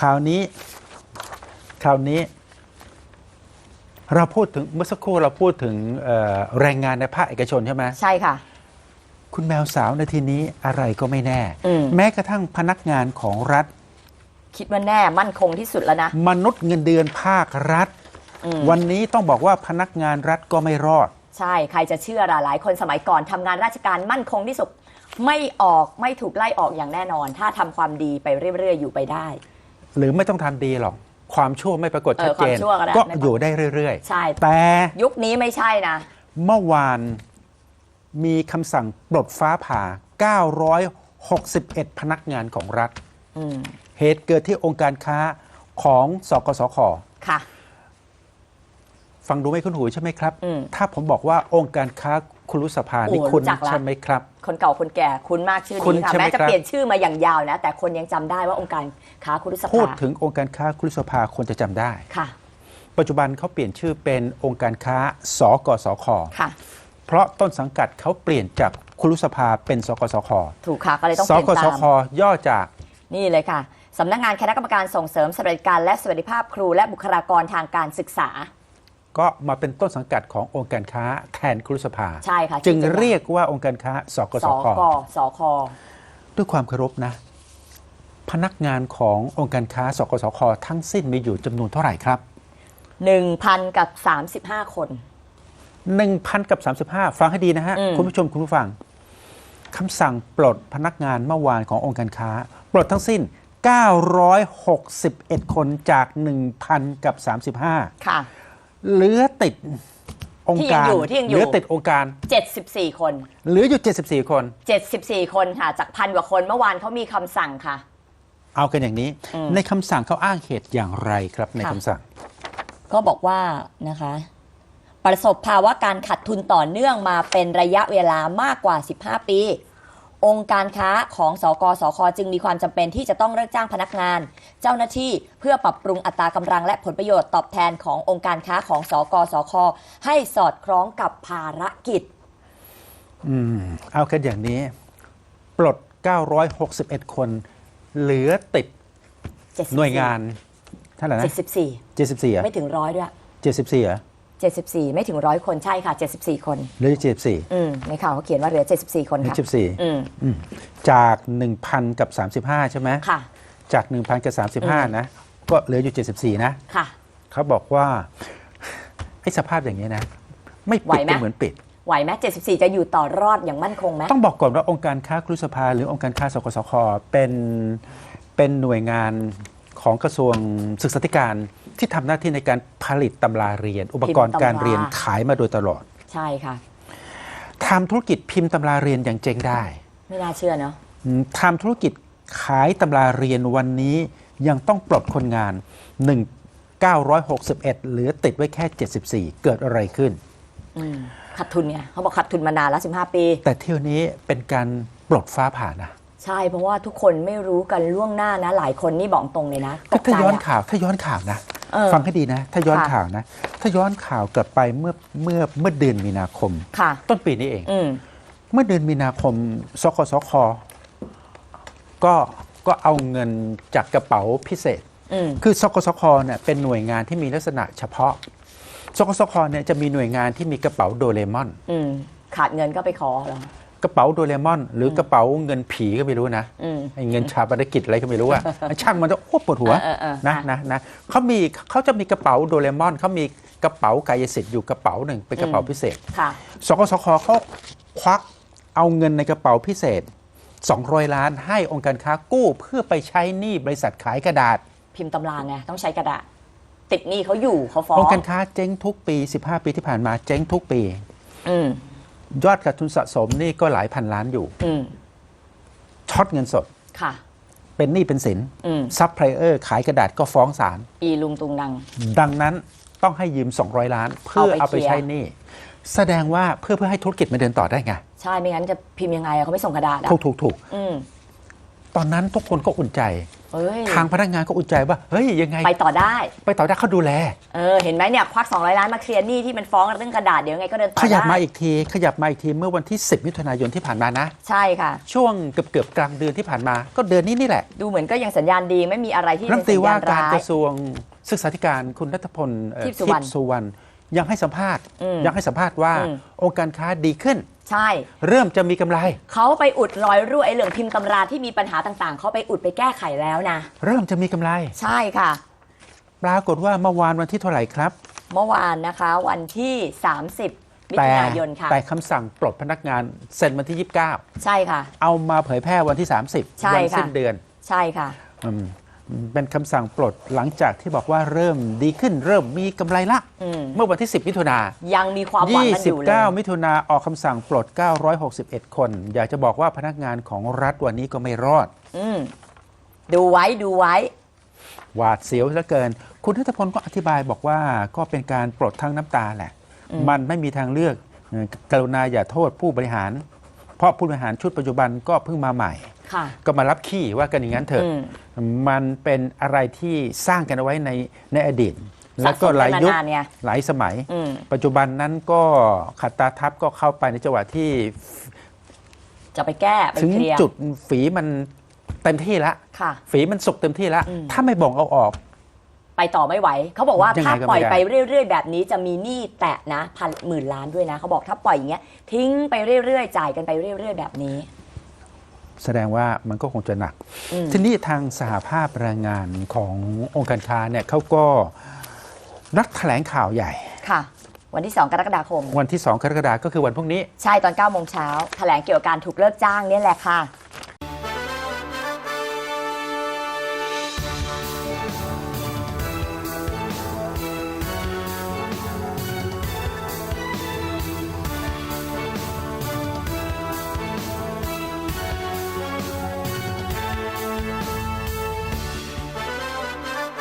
คราวนี้ คราวนี้ เราพูดถึงเมื่อสักครู่เราพูดถึงเอ่อแรงงานในภาคเอกชนใช่ไหมใช่ค่ะ คุณแมวสาวในทีนี้อะไรก็ไม่แน่อืมแม้กระทั่งพนักงานของรัฐ คิดว่าแน่มั่นคงที่สุดแล้วนะ มนุษย์เงินเดือนภาครัฐอืมวันนี้ต้องบอกว่าพนักงานรัฐก็ไม่รอด ใช่ ใครจะเชื่อล่ะหลายคนสมัยก่อนทำงานราชการมั่นคงที่สุดไม่ออกไม่ถูกไล่ออกอย่างแน่นอน ถ้าทำความดีไปเรื่อยๆ อยู่ไปได้ หรือไม่ต้องทำดีหรอก ความชั่วไม่ปรากฏเออชัดเจนความชั่วก็ได้ก็ไม่ปรากฏอยู่ได้เรื่อยใช่ๆแต่ยุคนี้ไม่ใช่นะ เมื่อวานมีคำสั่งปลดฟ้าผ่า 961 พนักงานของรัฐอืมเหตุเกิดที่องค์การค้าของสกสคค่ะฟังดูไม่คุ้นหูใช่ไหมครับอืมถ้าผมบอกว่าองค์การค้าคุณรุษภานี่โอ้คุณรู้จักละใช่ไหมครับ คนเก่าคนแก่คุณมากชื่อคุณนี้ค่ะใช่ไหมแม้จะครับ เปลี่ยนชื่อมาอย่างยาวนะ แต่คนยังจำได้ว่าองค์การค้าคุณรุษพูดภาถึงองค์การค้าคุณรุษภาคนจะจำได้ ค่ะปัจจุบันเขาเปลี่ยนชื่อเป็นองค์การค้าสกสค ค่ะ เพราะต้นสังกัดเขาเปลี่ยนจากคุณรุษภาเป็นสกสค ถูกค่ะก็เลยต้องสเปลี่ยนกสตาม ค ย่อจาก นี่เลยค่ะ สำนักงานคณะกรรมการส่งเสริมสวัสดิการและสวัสดิภาพครูและบุคลากรทางการศึกษา ก็มาเป็นต้นสังกัดขององค์การค้าแทนคุรุษภา ใช่ค่ะจึงที่จะเรียกว่าองค์การค้าสกสสกคสคด้วยความเคารพนะ พนักงานขององค์การค้าสกสคทั้งสิ้นมีอยู่จำนวนเท่าไหร่ครับ1,000กับ35 คน1,000กับ35 ฟังให้ดีนะฮะอืมคุณผู้ชมคุณผู้ฟังคำสั่งปลดพนักงานเมื่อวานขององค์การค้า ปลดทั้งสิ้น 961 คนจาก 1,000กับ35 ค่ะ เหลือติดองค์การที่ยังอยู่ที่ยังอยู่ เหลือติดองค์การ 74 คน เหลืออยู่ 74 คน 74 คนค่ะ จากพันกว่าคนเมื่อวานเขามีคำสั่งค่ะ เอากันอย่างนี้ อืม ในคำสั่งเขาอ้างเหตุอย่างไรครับในค่ะคำสั่ง ก็บอกว่านะคะ ประสบภาวะการขาดทุนต่อเนื่องมาเป็นระยะเวลามากกว่า 15 ปี องค์การค้าของสกสคจึงมีความจำเป็นที่จะต้องเลิกจ้างพนักงาน เจ้าหน้าที่เพื่อปรับปรุงอัตรากำลังและผลประโยชน์ตอบแทนขององค์การค้าของสกสคให้สอดคล้องกับภารกิจ อืม เอากันอย่างนี้ ปลด 961 คน เหลือติด74หน่วยงานเท่าไหร่นะ74 74อะไม่ถึงร้อยด้วย74อะ 74 ไม่ถึงร้อยคนใช่ค่ะ 74 คนเหลือ74อืมในข่าวเขาเขียนว่าเหลือ 74 คนเหลือค่ะ74อืมอืมจาก 1,000 กับ 35 ใช่ไหมค่ะ จาก 1,000 กับ 35 นะ ก็เหลืออยู่ 74 นะ ค่ะ เขาบอกว่า ไอ้สภาพอย่างนี้นะ ไม่ไหวปิดไหม ก็เหมือนปิด ไหวไหม74 จะอยู่ต่อรอดอย่างมั่นคงไหมต้องบอกก่อนว่าองค์การค้าครุสภา หรือองค์การค้าสกสคเป็นเป็นหน่วยงานของกระทรวงศึกษาธิการ ที่ทำหน้าที่ในการผลิตตำราเรียน อุปกรณ์การเรียนขายมาโดยตลอด ใช่ค่ะทำธุรกิจพิมพ์ตำราเรียนอย่างเจ๊งได้ ไม่น่าเชื่อเนาะอืมทำธุรกิจขายตำราเรียนวันนี้ยังต้องปลดคนงาน 1 961 เหลือติดไว้แค่ 74 เกิดอะไรขึ้นอืมขาดทุนไงเขาบอกขาดทุนมานานแล้ว 15 ปี แต่เที่ยวนี้เป็นการปลดฟ้าผ่านะ ใช่เพราะว่าทุกคนไม่รู้กันล่วงหน้านะ หลายคนนี่บอกตรงเลยนะตก็กถ้าใจย้อนอะข่าวถ้าย้อนข่าวนะเออ ฟังให้ดีนะ ถ้าย้อนค่ะข่าวนะ ถ้าย้อนข่าวกลับไปเมื่อเมื่อเมื่อเดือนมีนาคมค่ะต้นปีนี้เองอืมเมื่อเดือนมีนาคมสกสคก็ก็เอาเงินจากกระเป๋าพิเศษอืมคือสกสคเนี่ยเป็นหน่วยงานที่มีลักษณะเฉพาะสกสคเนี่ยจะมีหน่วยงานที่มีกระเป๋าโดเรมอนอืมขาดเงินก็ไปขอเหรอ กระเป๋าโดเรมอน หรือกระเป๋าเงินผีก็ไม่รู้นะอืมไอ้เงินชาปนกิจอะไรก็ไม่รู้อะช่างมันจะโอ้ปวดหัวเออเออเออนะค่ะนะนะเขามีเขาจะมีกระเป๋าโดเรมอนเขามีกระเป๋ากายสิทธิ์อยู่กระเป๋าหนึ่งเป็นกระเป๋าพิเศษค่ะสกสคเขาควักเอาเงินในกระเป๋าพิเศษ 200 ล้านให้องค์การค้ากู้เพื่อไปใช้หนี้บริษัทขายกระดาษ พิมพ์ตำราไงต้องใช้กระดาษ ติดหนี้เขาอยู่เขาฟ้ององค์การค้าเจ๊งทุกปี 15 ปีที่ผ่านมาเจ๊งทุกปี อืม ยอดขาดทุนสะสมนี่ก็หลายพันล้านอยู่อืมช็อตเงินสด ค่ะ เป็นหนี้เป็นสินอืม ซัพพลายเออร์ขายกระดาษก็ฟ้องศาลอีลุงตุงนัง ดังนั้นต้องให้ยืม 200 ล้าน เพื่อเอาเอาไปไปเคลียร์ ใช้หนี้แสดงว่าเพื่อเพื่อให้ธุรกิจมันเดินต่อได้ไงใช่ไม่งั้นจะพิมพ์ยังไงอะเขาไม่ส่งกระดาษอะถูกถูกถูก อืม ตอนนั้นทุกคนก็อุ่นใจเอ้ย ทางพนักงานก็อุ่นใจว่าเฮ้ยยังไง ไปต่อได้ ไปต่อได้เขาดูแลเออเห็นไหมเนี่ยควัก200ล้านมาเคลียร์หนี้ที่มันฟ้องเรื่องกระดาษเดี๋ยวยังไงก็เดินต่อขยับมาได้อีกทีขยับมาอีกทีเมื่อวันที่ 10 มิถุนายนที่ผ่านมานะ ใช่ค่ะ ช่วงเกือบเกือบๆกลางเดือนที่ผ่านมา ก็เดือนนี้นี่แหละ ดูเหมือนก็ยังสัญญาณดีไม่มีอะไรที่รัฐเป็มนนตรีสัญว่าญาณการร้ากยระทรวงศึกษาธิการคุณนัทพลเอ่อทิพย์สุวรรณสุวรรณ ยังให้สัมภาษณ์อืมยังให้สัมภาษณ์ว่าอืมองค์การค้าดีขึ้น ใช่ เริ่มจะมีกำไรเขาไปอุดรอยรั่วไอ้เรื่องพิมพ์ตำราที่มีปัญหาต่างๆเขาไปอุดไปแก้ไขแล้วนะ เริ่มจะมีกำไร ใช่ค่ะ ปรากฏว่าเมื่อวานวันที่เท่าไหร่ครับ เมื่อวานนะคะวันที่ 30มิแต่ถุนายนค่ะ แต่คำสั่งปลดพนักงานเซ็นวันที่ 29 ใช่ค่ะ เอามาเผยแพร่วันที่ 30ใช่วัค่ะสิ้นเดือน ใช่ค่ะอืม เป็นคำสั่งปลดหลังจากที่บอกว่าเริ่มดีขึ้นเริ่มมีกำไรละ อืมเมื่อวันที่ 10 มิถุนายังมีความหวังกันอยู่เลย 29 มิถุนาออกคำสั่งปลด 961 คน อยากจะบอกว่าพนักงานของรัฐวันนี้ก็ไม่รอด อืมดูไว้ดูไว้ หวาดเสียวเหลือเกิน คุณทัตพลก็อธิบายบอกว่าก็เป็นการปลดทั้งน้ำตาแหละอืมมันไม่มีทางเลือกเอ่อกรุณาอย่าโทษผู้บริหาร เพราะผู้บริหารชุดปัจจุบันก็เพิ่งมาใหม่ค่ะ ก็มารับขี้ว่ากันอย่างนั้นเถอะอืมมันเป็นอะไรที่สร้างกันเอาไว้ในในอดีตสะแล้วสก็มหลายกันยุคมานานไงหลายสมัยอืมปัจจุบันนั้นก็ขัดตาทับก็เข้าไปในจังหวะที่ จะไปแก้ไปถึงเคลียร์จุดฝีมันเต็มที่ละค่ะฝีมันสุกเต็มที่ละอืมถ้าไม่บ่งเอาออกไปต่อไม่ไหว เขาบอกว่ายังไงถ้าก็ปล่อยไม่ได้ไปเรื่อย ๆ แบบนี้จะมีหนี้แตะนะพันหมื่นล้านด้วยนะ เขาบอกถ้าปล่อยอย่างเงี้ยทิ้งไปเรื่อย ๆ จ่ายกันไปเรื่อย ๆ แบบนี้ แสดงว่ามันก็คงจะหนักอืมทีนี้ทางสหภาพแรงงานขององค์การค้าเนี่ยเขาก็นัดแถลงข่าวใหญ่ค่ะ วันที่ 2 กรกฎาคม วันที่ 2 กรกฎาคมก็คือวันพรุ่งนี้ ใช่ตอน9โมงเช้าแถลงเกี่ยวกับการถูกเลิกจ้างเนี่ยแหละค่ะ